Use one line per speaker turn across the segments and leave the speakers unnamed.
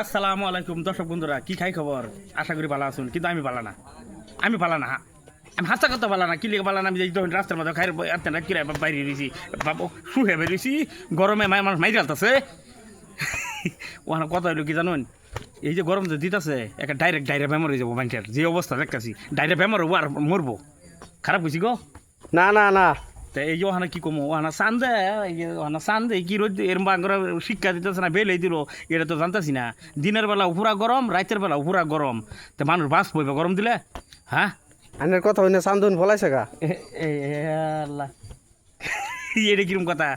আসসালামু আলাইকুম, দর্শক বন্ধুরা, কি খাই খবর? আশা করি ভালো আছেন, কিন্তু আমি ভালো না। আমি ভালো না আমি হাসা কথা ভালো না, কি লিখে ভালো না, আমি রাস্তার মধ্যে খাই আনতে কিরে বাইরে রয়েছি, বাবু, শুয়ে বেরিয়েছি গরমে মায়ের মানুষ মাই জ্বালতেছে ওখানে কথা হইল কি জানুন, এই যে গরম যে দিতেছে, একটা ডাইরেক্ট ডাইরেক্ট বেমার হয়ে যাব মানুষের, যে অবস্থা দেখতেছি ডাইরেক্ট বেমার হব আর মরবো। খারাপ হয়েছি গো?
না না না।
তা এই যে ওখানে কি কমো? ওখানে এই যে ওখানে চান্দে কি রোদ এরম বাংলা শিক্ষা দিতেছে না বেলেই দিল এটা তো জানতেছি না। দিনের বেলা পুরা গরম রাতের বেলা পুরা গরম। তো মানুষ বাঁচ পইবে গরম দিলে? হ্যাঁ?
আনের কথা হইনে চান্দন ফলাইছে গা।
আল্লাহ। এটা কিরম কথা?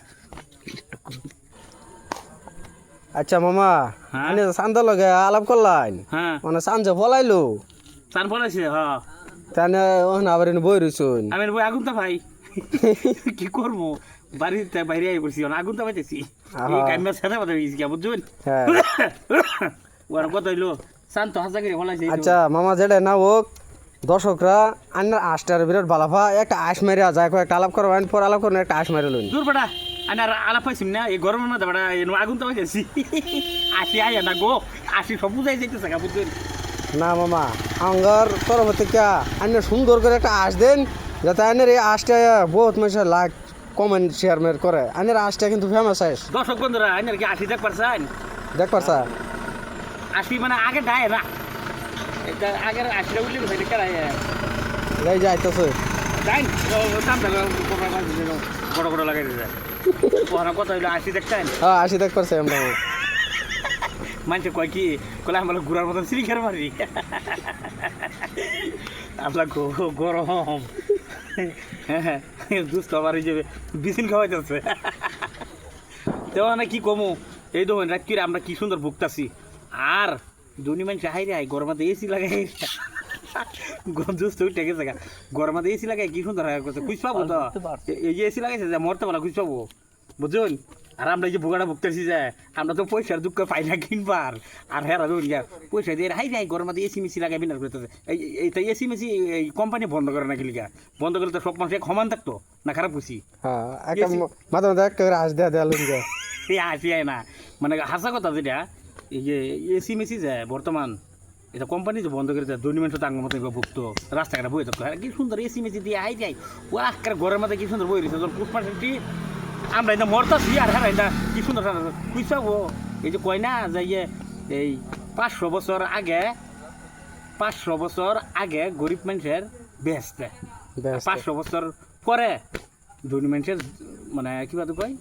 আচ্ছা মামা
হ্যাঁ?
আনে চান্দ লগে আলাপ করলাইন।
হ্যাঁ।
মানে চান্দে ফলাইলো।
চান পড়াইছে হ্যাঁ
তানে ওখানে আবার বই রইছুন।
আমি বই আগুন তো ভাই। কি করব? বাড়িতে বাইরে আই করছি আগুন তো পাইতেছি। এই। কামিয়া ছেড়ে কথা হয়েছি কে বুঝছেন?
হ্যাঁ।
ওর কথা হইল শান্ত হাসা করে বলাইছে
আচ্ছা মামা যেটা না হোক দর্শকরা আন্নার আশটার বিরাট ভালাফা একটা আশ মেরে যায় একটা আলাপ করবেন পর আলাপ করবেন একটা আশ মেরে লইন।
দূর বেটা আমি আর আলাপ পাইছিম না এই গরমের মধ্যে বেটা আগুন তো পাইতেছি। আসি আয় না গো আসি সব বুঝাই যাইতেছে বুঝছেন?
না মামা আঙ্গার তরফ থেকে আন্নে সুন্দর করে একটা আশ দেন যাতে আন্নের এই আশটা বহুত মানুষের লাখ কমেন্ট শেয়ার মের করে। আন্নের আশটা কিন্তু ফেমাস আইস।
দর্শক বন্ধুরা আইনের কি আসি দেখ পারছেন?
দেখ পারছা?
আসি মানে আগে ডায় না। এটা আগের আসিটা উঠলে কোথায় দেখা যায়
এই যে আইতেছে।
যাই বড় বড় লাগাই দিতে কথা হইল? আসি দেখতেন
হ্যাঁ আশি দেখ পারছে আমরা।
মানুষে কয় কি কলে আমরা ঘুরার মতন সিঁড়ি খেয়ে মারি। আমরা গরম। হ্যাঁ দুস্থ আমার হিসেবে যে বিসিন খাওয়াইতেছে তো মানে কি কমু? এই দেখুন রাত কিরে আমরা কি সুন্দর ভুগতাছি। আর দুনি মানুষ হাই রে গরমাতে এসি লাগাই দুস্থ উঠে গেছে। গরমাতে এসি লাগাই কি সুন্দর হয় করছে খুশ পাবো তো? এই যে এসি লাগাইছে যে মরতে পারা খুশ পাবো। বুঝুন? আর আমরা যে ভোগাটা ভুগতেছি যে আমরা তো পয়সার দুঃখ পাই না কিনবার। আর হেরা ধরুন পয়সা দিয়ে হাই রে গরমাতে এসি মেসি লাগাই বিনার করতেছে। এই এইটা এসি মেসি এই কোম্পানি বন্ধ করে না কিলিগা বন্ধ করলে তো সব মানুষ এক সমান থাকতো না খারাপ খুশি
হ্যাঁ মাঝে একটা করে আশ দেয়া দেয়া লইন
এই হাসি আয় না। মানে হাসা কথা যেটা এই যে এসি মেসি যায় বর্তমান এটা কোম্পানি যে বন্ধ করে দেয় দুই মিনিট তাঙ্গ মতো ভুগতো রাস্তাঘাটে বই থাকতো। কি সুন্দর এসি মেসি দিয়ে আই যাই ও ঘরের মধ্যে কি সুন্দর বই রয়েছে। পুষ্পা আমরা এটা মরতাছি আর হ্যাঁ এটা কি সুন্দর বুঝছ ও এই যে কয় না যে ইয়ে এই পাঁচশো বছর আগে পাঁচশো বছর আগে গরিব মানুষের
ব্যাস
পাঁচশো বছর পরে ধনী মানুষের মানে কিবা তো কয়?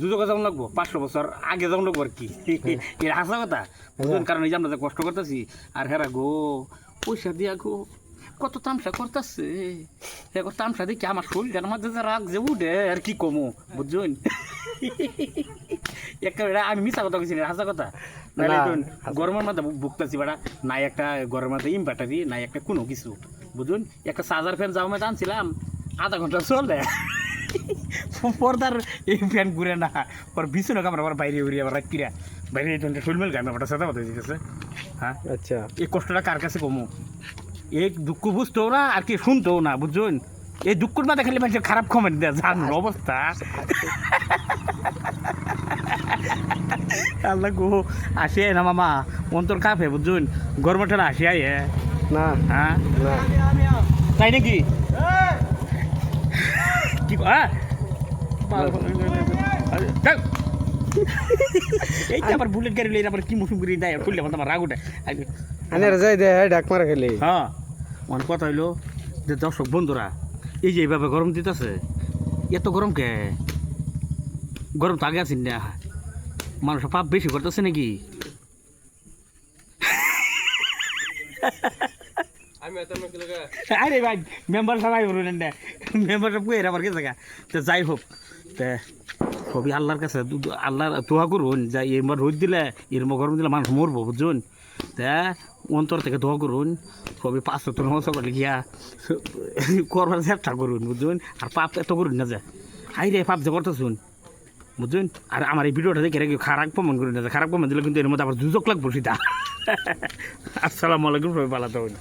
যুযোগ যেমন লাগবো পাঁচশো বছর আগে যেমন লাগবো আর কি। এটা হাসা কথা। কারণ এই যে আমরা কষ্ট করতেছি আর হেরা গো পয়সা দিয়া গো কত তামসা করতেছে? এখন তামসা দেখি আমার শরীরটার মধ্যে যে রাগ যে উঠে আর কি কমো বুঝছেন? একেবারে আমি মিশা কথা কইছি না হাসা কথা। গরমের মধ্যে ভুগতেছি বেড়া। নাই একটা গরমের মধ্যে ইনভার্টারি নাই একটা কোনো কিছু বুঝুন একটা চার্জার ফ্যান যাওয়া মধ্যে আনছিলাম আধা ঘণ্টা চলে। পর্দার এই ফ্যান ঘুরে না। পর বিছানো কামড় আবার বাইরে উড়ি আবার কিরা বাইরে শরীর গান ব্যাপারটা সাদা কথা হ্যাঁ?
আচ্ছা।
এই কষ্টটা কার কাছে কমু? এই দুঃখ বুঝতেও না আর কি শুনতেও না বুঝছেন? এই দুঃখের মাথা খালি মানুষের খারাপ কমেন্ট দেয় জানুন অবস্থা। আল্লাহ গো আসি না মামা অন্তর কাপে বুঝছেন? গরমের ঠান্ডা আসি আয়
না।
হ্যাঁ?
না।
তাই নাকি? কি হ্যাঁ? এই যে আবার বুলেট গাড়ি লইলে আবার কি মুসুম করে দেয় খুললে আমার রাগ উঠে।
আনের যাই দে ডাক মারা খেলে।
হ্যাঁ আমার কথা হইল যে দর্শক বন্ধুরা, এই যে এইভাবে গরম দিতেছে, এত গরম কে? গরম তো আগে আছেন না। মানুষ পাপ বেশি করতেছে নাকি? আরে ভাই মেম্বার সবাই বলুন না। মেম্বার সব কুয়ের আমার গা? তো যাই হোক, তে সবই আল্লাহর কাছে আল্লাহর তোয়া করুন যা এবার রোদ দিলে, এরম গরম দিলে মানুষ মরবো বুঝুন তা, অন্তর থেকে দোয়া করুন সবই পাঁচ তো মতো করে গিয়া করবার চেষ্টা করুন বুঝুন আর পাপ এত করুন না যে। হাই রে, পাপ যে করতেছুন বুঝুন আর আমার এই ভিডিওটা দেখে রেখে খারাপ প্রমাণ করুন না খারাপ প্রমাণ দিলে কিন্তু এর মধ্যে আবার দুজক লাগবো সেটা। আসসালামু আলাইকুম, সবাই ভালো থাকুন।